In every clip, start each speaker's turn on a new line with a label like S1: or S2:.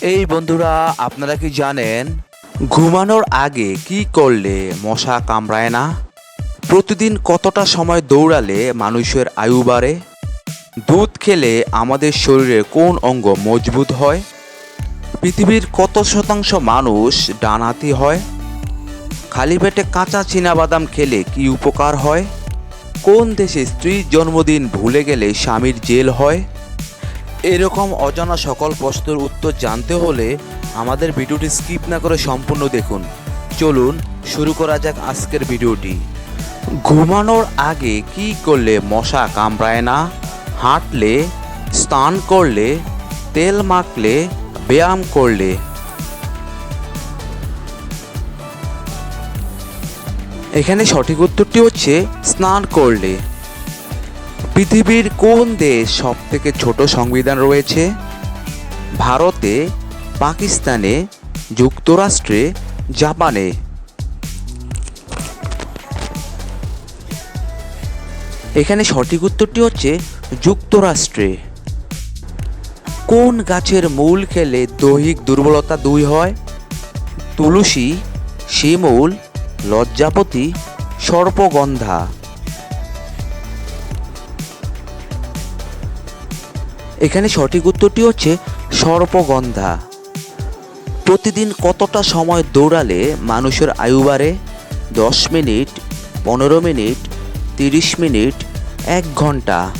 S1: এই বন্ধুরা, আপনারা কি জানেন ঘুমানোর আগে কি করলে মশা কামড়ায় না? প্রতিদিন কতটা সময় দৌড়ালে মানুষের আয়ু বাড়ে? দুধ খেলে আমাদের শরীরে কোন অঙ্গ মজবুত হয়? পৃথিবীর কত শতাংশ মানুষ ডানহাতি হয়? খালি পেটে কাঁচা বাদাম খেলে কি উপকার হয়? কোন দেশে স্ত্রীর জন্মদিন ভুলে গেলে স্বামীর জেল হয়? এরকম অজানা সকল প্রশ্নের উত্তর জানতে হলে আমাদের ভিডিওটি স্কিপ না করে সম্পূর্ণ দেখুন। চলুন শুরু করা যাক আজকের ভিডিওটি। ঘুমানোর আগে কি করলে মশা কামড়ায় না? হাঁটলে, স্নান করলে, তেল মাখলে, ব্যায়াম করলে? এখানে সঠিক উত্তরটি হচ্ছে, স্নান করলে। পৃথিবীর কোন দেশ সব থেকে ছোট সংবিধান রয়েছে? ভারতে, পাকিস্তানে, যুক্তরাষ্ট্রে, জাপানে। এখানে সঠিক উত্তরটি হচ্ছে যুক্তরাষ্ট্রে। কোন গাছের মূল খেলে দৈহিক দুর্বলতা দুই হয়? তুলসী, শিমুল, লজ্জাপতি, সর্পগন্ধা। এখানে সঠিক উত্তরটি হচ্ছে সর্পগন্ধা। প্রতিদিন কতটা সময় দৌড়ালে মানুষের আয়ু বাড়ে? দশ মিনিট, পনেরো মিনিট, তিরিশ মিনিট, এক ঘণ্টা।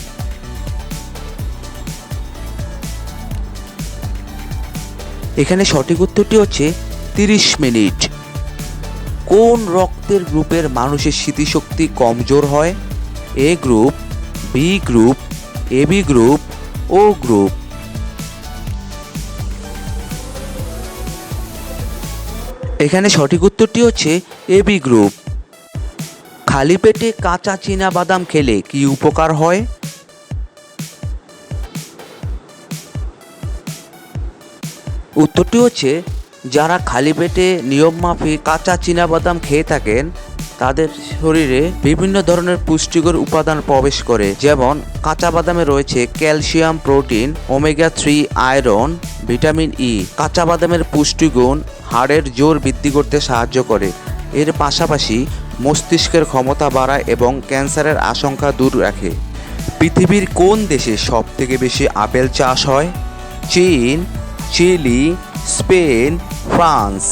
S1: এখানে সঠিক উত্তরটি হচ্ছে তিরিশ মিনিট। কোন রক্তের গ্রুপের মানুষের স্মৃতিশক্তি কমজোর হয়? A group, B group AB group O group. এখানে সঠিক উত্তরটি হচ্ছে এবি গ্রুপ। খালি পেটে কাঁচা চীনা বাদাম খেলে কি উপকার হয়? উত্তরটি হচ্ছে, যারা খালি পেটে নিয়ম মাফিক কাঁচা বাদাম খেয়ে থাকেন তাদের শরীরে বিভিন্ন ধরনের পুষ্টিকর উপাদান প্রবেশ করে, যেমন কাঁচা বাদামে রয়েছে calcium, protein, omega three, iron, vitamin E কাঁচা বাদামের পুষ্টিগুণ হাড়ের জোর বৃদ্ধি করতে সাহায্য করে। এর পাশাপাশি মস্তিষ্কের ক্ষমতা বাড়ায় এবং ক্যান্সারের আশঙ্কা দূর রাখে। পৃথিবীর কোন দেশে সব থেকে বেশি আপেল চাষ হয়? চীন, চিলি, স্পেন, ফ্রান্স।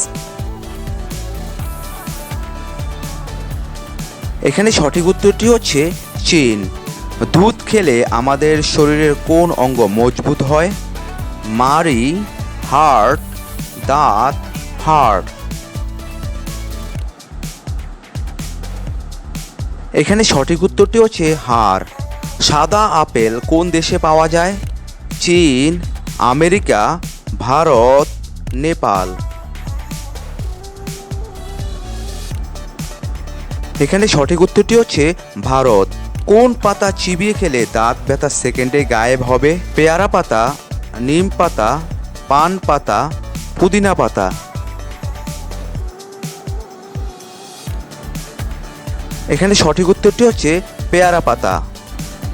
S1: এখানে সঠিক উত্তরটি হচ্ছে চীন। দুধ খেলে আমাদের শরীরের কোন অঙ্গ মজবুত হয়? মারি হার্ট দাঁত হার্ট এখানে সঠিক উত্তরটি হচ্ছে হার সাদা আপেল কোন দেশে পাওয়া যায়? চীন, আমেরিকা, ভারত, নেপাল। এখানে সঠিক উত্তরটি হচ্ছে ভারত। কোন পাতা চিবিয়ে খেলে দাঁত ব্যথা সেকেন্ডে গায়েব হবে? পেয়ারা পাতা, নিম পাতা, পান পাতা, পুদিনা পাতা। এখানে সঠিক উত্তরটি হচ্ছে পেয়ারা পাতা।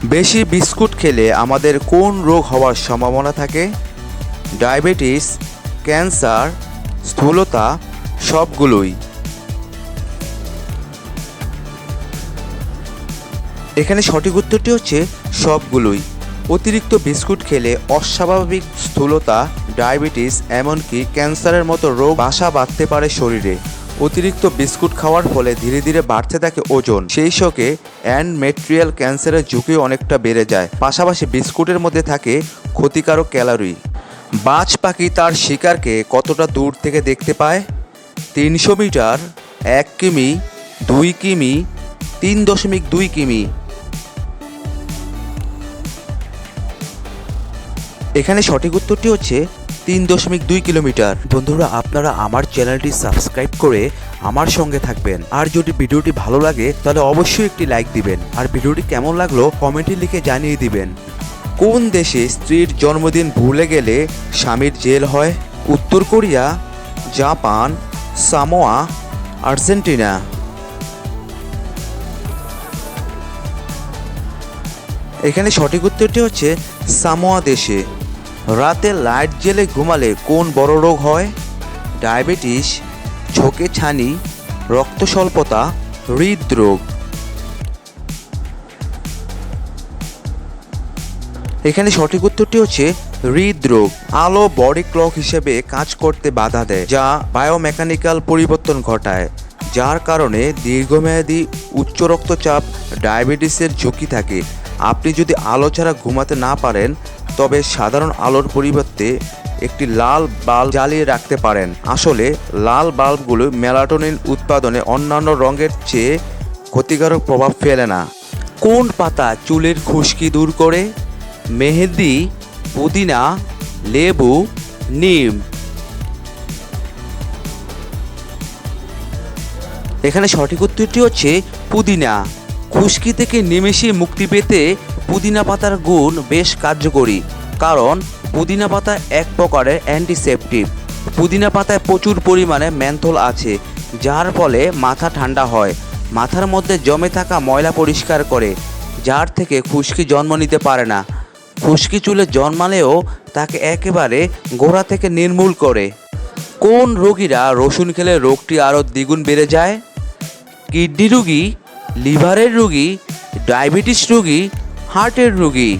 S1: বেশি বিস্কুট খেলে আমাদের কোন রোগ হওয়ার সম্ভাবনা থাকে? ডায়াবেটিস, ক্যান্সার, স্থূলতা, সবগুলোই। এখানে সঠিক উত্তরটি হচ্ছে সবগুলোই। অতিরিক্ত বিস্কুট খেলে অস্বাভাবিক স্থূলতা, ডায়াবেটিস, এমনকি ক্যান্সারের মতো রোগ বাসা বাঁধতে পারে শরীরে। অতিরিক্ত বিস্কুট খাওয়ার ফলে ধীরে ধীরে বাড়তে থাকে ওজন। সেই শোকে অ্যান্ড মেট্রিয়াল ক্যান্সারের ঝুঁকি অনেকটা বেড়ে যায়। পাশাপাশি বিস্কুটের মধ্যে থাকে ক্ষতিকারক ক্যালোরি। বাজ পাখি তার শিকারকে কতটা দূর থেকে দেখতে পায়? তিনশো মিটার, এক কিমি, দুই কিমি, তিন দশমিক দুই কিমি এখানে সঠিক উত্তরটি হচ্ছে তিন দশমিক দুই কিলোমিটার। বন্ধুরা, আপনারা আমার চ্যানেলটি সাবস্ক্রাইব করে আমার সঙ্গে থাকবেন। আর যদি ভিডিওটি ভালো লাগে, তাহলে অবশ্যই একটি লাইক দিবেন। আর ভিডিওটি কেমন লাগল, কমেন্টে লিখে জানিয়ে দিবেন। কোন দেশে স্ত্রীর জন্মদিন ভুলে গেলে স্বামীর জেল হয়? উত্তর কোরিয়া, জাপান, সামোয়া, আর্জেন্টিনা। এখানে সঠিক উত্তরটি হচ্ছে সামোয়া দেশে। রাতে লাইট জেলে ঘুমালে কোন বড় রোগ হয়? ডায়াবেটিস, ঝোঁকে ছানি রক্ত স্বল্পতা হৃদরোগ। এখানে সঠিক উত্তরটি হচ্ছে হৃদরোগ। আলো বডি ক্লক হিসেবে কাজ করতে বাধা দেয়, যা বায়োমেকানিক্যাল পরিবর্তন ঘটায়, যার কারণে দীর্ঘমেয়াদী উচ্চ রক্তচাপ, ডায়াবেটিসের ঝুঁকি থাকে। আপনি যদি আলো ছাড়া ঘুমাতে না পারেন তবে সাধারণ আলোর পরিবর্তে একটি লাল বাল্ব জ্বালিয়ে রাখতে পারেন। আসলে, লাল বাল্বগুলো মেলাটোনিন উৎপাদনে অন্যান্য রঙের চেয়ে ক্ষতিকারক প্রভাব ফেলে না। কোন পাতা চুলের খুশকি দূর করে? মেহেদি পুদিনা, লেবু, নিম। এখানে সঠিক উত্তরটি হচ্ছে পুদিনা। খুশকি থেকে নিমেষে মুক্তি পেতে পুদিনা পাতার গুণ বেশ কার্যকরী, কারণ পুদিনা পাতা এক প্রকারের অ্যান্টিসেপটিভ পুদিনা পাতায় প্রচুর পরিমাণে ম্যান্থল আছে, যার ফলে মাথা ঠান্ডা হয়, মাথার মধ্যে জমে থাকা ময়লা পরিষ্কার করে, যার থেকে খুশকি জন্ম নিতে পারে না। খুশকি চুলে জন্মালেও তাকে একেবারে গোড়া থেকে নির্মূল করে। কোন রোগীরা রসুন খেলে রোগটি আরও দ্বিগুণ বেড়ে যায়? কিডনি রুগী, লিভারের রুগী, ডায়াবেটিস রোগী হার্টের রোগী।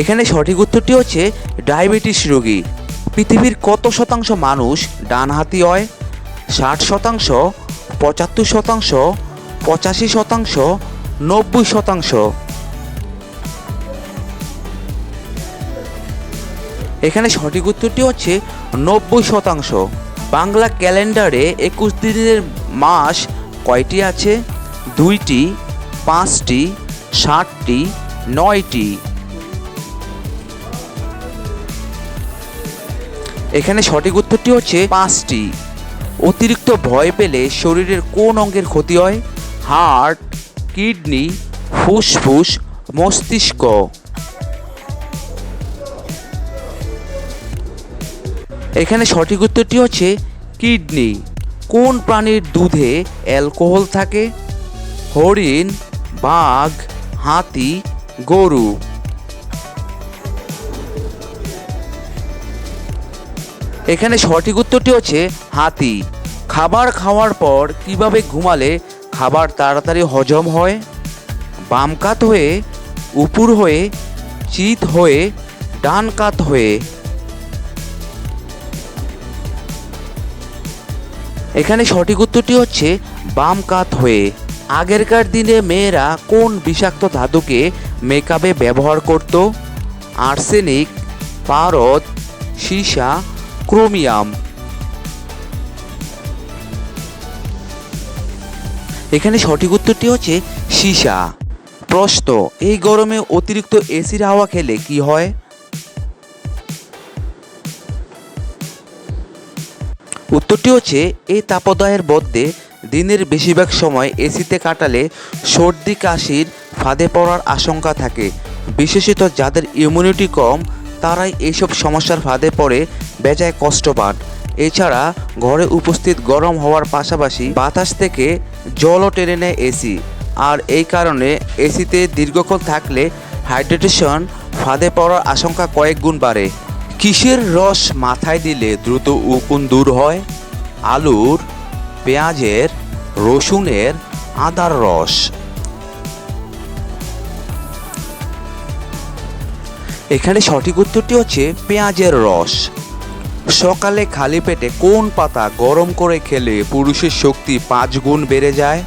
S1: এখানে সঠিক উত্তরটি হচ্ছে ডায়াবেটিস রোগী। পৃথিবীর কত শতাংশ মানুষ ডানহাতি হয়? ষাট শতাংশ, পঁচাত্তর শতাংশ, পঁচাশি শতাংশ, নব্বই শতাংশ। এখানে সঠিক উত্তরটি হচ্ছে নব্বই শতাংশ। বাংলা ক্যালেন্ডারে একুশ দিনের মাস কয়টি আছে? দুইটি, পাঁচটি ষাটটি নয়টি। এখানে সঠিক উত্তরটি হচ্ছে পাঁচটি। অতিরিক্ত ভয় পেলে শরীরের কোন অঙ্গের ক্ষতি হয়? হার্ট, কিডনি, ফুসফুস, মস্তিষ্ক। এখানে সঠিক উত্তরটি হচ্ছে কিডনি। কোন প্রাণীর দুধে অ্যালকোহল থাকে? হরিণ, বাঘ, হাতি, গরু। এখানে সঠিক উত্তরটি হচ্ছে হাতি। খাবার খাওয়ার পর কীভাবে ঘুমালে খাবার তাড়াতাড়ি হজম হয়? বাম কাত হয়ে, উপুর হয়ে, চিত হয়ে, ডান কাত হয়ে। এখানে সঠিক উত্তরটি হচ্ছে বাম কাত হয়ে। আগেরকার দিনে মেয়েরা কোন বিষাক্ত ধাতুকে মেকআপে ব্যবহার করত? আর্সেনিক, পারদ, সীসা, ক্রোমিয়াম। এখানে সঠিক উত্তরটি হচ্ছে সীসা। প্রশ্ন, এই গরমে অতিরিক্ত এসির হাওয়া খেলে কি হয়? উত্তরটি হচ্ছে, এই তাপদাহের মধ্যে দিনের বেশিরভাগ সময় এসিতে কাটালে সর্দি, কাশির ফাঁদে পড়ার আশঙ্কা থাকে। বিশেষত যাদের ইমিউনিটি কম, তারাই এইসব সমস্যার ফাঁদে পড়ে বেজায় কষ্ট পান। এছাড়া ঘরে উপস্থিত গরম হওয়ার পাশাপাশি বাতাস থেকে জলও টেনে নেয় এসি আর এই কারণে এসিতে দীর্ঘক্ষণ থাকলে হাইড্রেটেশন ফাঁদে পড়ার আশঙ্কা কয়েক গুণ বাড়ে। কিসের রস মাথায় দিলে দ্রুত উকুন দূর হয়? আলুর, পেঁয়াজের, রসুনের আদার রস। এখানে সঠিক উত্তরটি হচ্ছে পেঁয়াজের রস। সকালে খালি পেটে কোন পাতা গরম করে খেলে পুরুষের শক্তি পাঁচ গুণ বেড়ে যায়?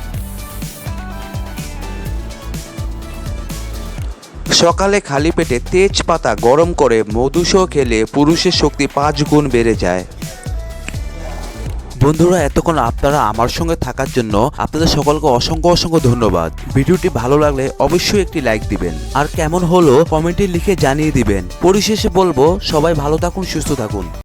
S1: সকালে খালি পেটে তেজপাতা গরম করে মধুসহ খেলে পুরুষের শক্তি পাঁচ গুণ বেড়ে যায়। বন্ধুরা, এতক্ষণ আপনারা আমার সঙ্গে থাকার জন্য আপনাদের সকলকে অসংখ্য অসংখ্য ধন্যবাদ। ভিডিওটি ভালো লাগলে অবশ্যই একটি লাইক দিবেন। আর কেমন হলো কমেন্টে লিখে জানিয়ে দিবেন। পরিশেষে বলব, সবাই ভালো থাকুন, সুস্থ থাকুন।